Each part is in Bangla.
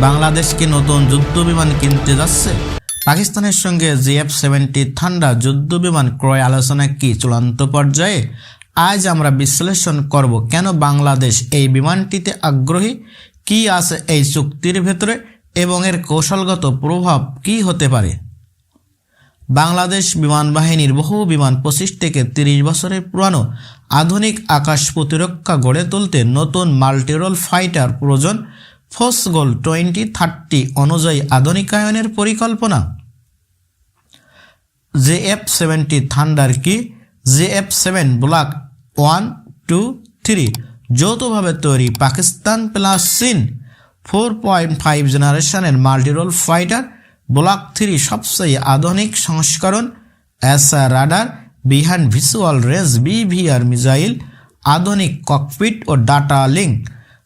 বাংলাদেশকে নতুন যুদ্ধ বিমান কিনতে যাচ্ছে? পাকিস্তানের সঙ্গে জিএফ সেভেন্টি থান্ডা যুদ্ধ বিমান ক্রয় আলোচনা কি চূড়ান্ত পর্যায়ে? আজ আমরা বিশ্লেষণ করব কেন বাংলাদেশ এই বিমানটিতে আগ্রহী? কি আছে এই চুক্তির ভেতরে? এবং এর কৌশলগত প্রভাব কি হতে পারে? বাংলাদেশ বিমান বাহিনীর বহু বিমান পঁচিশ থেকে তিরিশ বছরের পুরানো আধুনিক আকাশ প্রতিরক্ষা গড়ে তুলতে নতুন মাল্টিরোল ফাইটার প্রয়োজন। ফোর্স গোল টোয়েন্টি থার্টি অনুযায়ী আধুনিকায়নের পরিকল্পনা? জে এফ সেভেন্টি থান্ডার কি? J F seven block one two three যৌথভাবে তৈরি পাকিস্তান প্লাস চীন। ফোর পয়েন্ট ফাইভ জেনারেশনের মাল্টিরোল ফাইটার ব্লক থ্রি সবচেয়ে আধুনিক সংস্করণ। SR radar beyond visual range BVR missile আধুনিক ককপিট ও ডাটা লিঙ্ক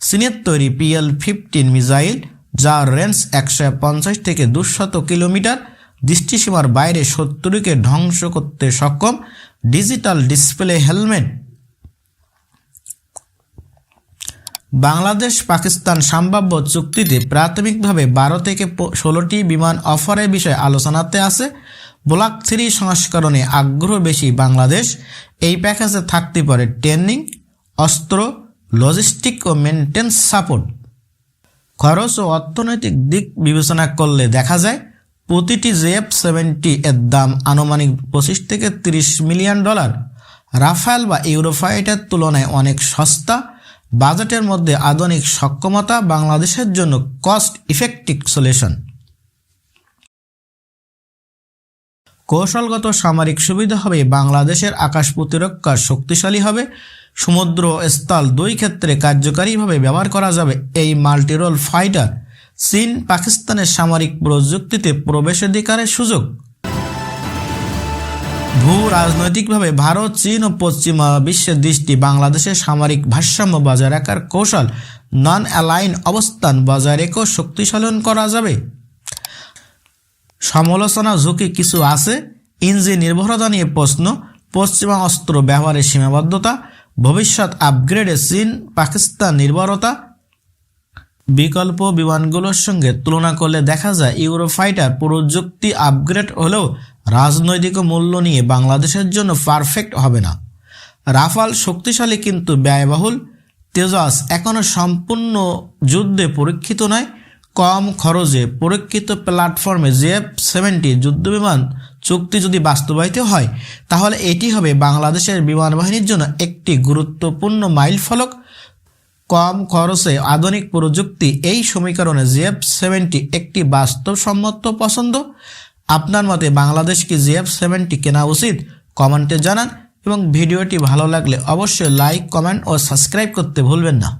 চীনের তৈরি পিএল ফিফটিন মিসাইল যার রেঞ্জ একশো পঞ্চাশ থেকে দুশত কিলোমিটার, দৃষ্টিসীমার বাইরে শত্রুকে ধ্বংস করতে সক্ষম digital display helmet. Bangladesh Pakistan সম্ভাব্য চুক্তিতে প্রাথমিকভাবে বারো থেকে ষোলোটি বিমান অফারের বিষয়ে আলোচনাতে আছে। ব্লক থ্রি সংস্করণে আগ্রহ বেশি বাংলাদেশ। এই প্যাকেজে থাকতে পারে ট্রেনিং, অস্ত্র লজিস্টিক ও মেনটেন্স সাপোর্ট খরচ ও অর্থনৈতিক দিক বিবেচনা করলে দেখা যায়, প্রতিটি জেএফ সেভেন্টি এর দাম আনুমানিক পঁচিশ থেকে তিরিশ মিলিয়ন ডলার। রাফায়েল বা ইউরোফাইটের তুলনায় অনেক সস্তা। বাজেটের মধ্যে আধুনিক সক্ষমতা বাংলাদেশের জন্য কস্ট ইফেক্টিভ সলিউশন কৌশলগত সামরিক সুবিধা হবে, বাংলাদেশের আকাশ প্রতিরক্ষা শক্তিশালী হবে। সমুদ্র, স্থল দুই ক্ষেত্রে কার্যকারীভাবে ব্যবহার করা যাবে। এই মাল্টিরোল ফাইটার চীন, পাকিস্তানের সামরিক প্রযুক্তিতে প্রবেশাধিকারের সুযোগ। ভূ রাজনৈতিকভাবে ভারত, চীন ও পশ্চিমা বিশ্বের দৃষ্টি বাংলাদেশের সামরিক ভারসাম্য বজায় রাখার কৌশল নন অ্যালাইন অবস্থান বজায় রেখেও শক্তিশালন করা যাবে। সমালোচনা ঝুঁকি কিছু আছে। ইঞ্জিন নির্ভরতা নিয়ে প্রশ্ন। পশ্চিমা অস্ত্র ব্যবহারের সীমাবদ্ধতা। ভবিষ্যৎ আপগ্রেডে চীন, পাকিস্তান নির্ভরতা বিকল্প বিমানগুলোর সঙ্গে তুলনা করলে দেখা যায় ইউরোফাইটার প্রযুক্তি আপগ্রেড হলেও রাজনৈতিক মূল্য নিয়ে বাংলাদেশের জন্য পারফেক্ট হবে না। রাফাল শক্তিশালী কিন্তু ব্যয়বহুল। তেজাস এখনও সম্পূর্ণ যুদ্ধে পরীক্ষিত নয়। কম খরচে পরীক্ষিত প্ল্যাটফর্মে জেএফ সেভেন্টি যুদ্ধবিমান চুক্তি যদি বাস্তবায়িত হয়, তাহলে এটি হবে বাংলাদেশের বিমান বাহিনীর জন্য একটি গুরুত্বপূর্ণ মাইল ফলক। কম খরচে আধুনিক প্রযুক্তি এই সমীকরণে জিএফ সেভেন্টি একটি বাস্তবসম্মত পছন্দ। আপনার মতে বাংলাদেশ কি জিএফ সেভেন্টি কেনা উচিত? কমেন্টে জানান এবং ভিডিওটি ভালো লাগলে অবশ্যই লাইক, কমেন্ট ও সাবস্ক্রাইব করতে ভুলবেন না।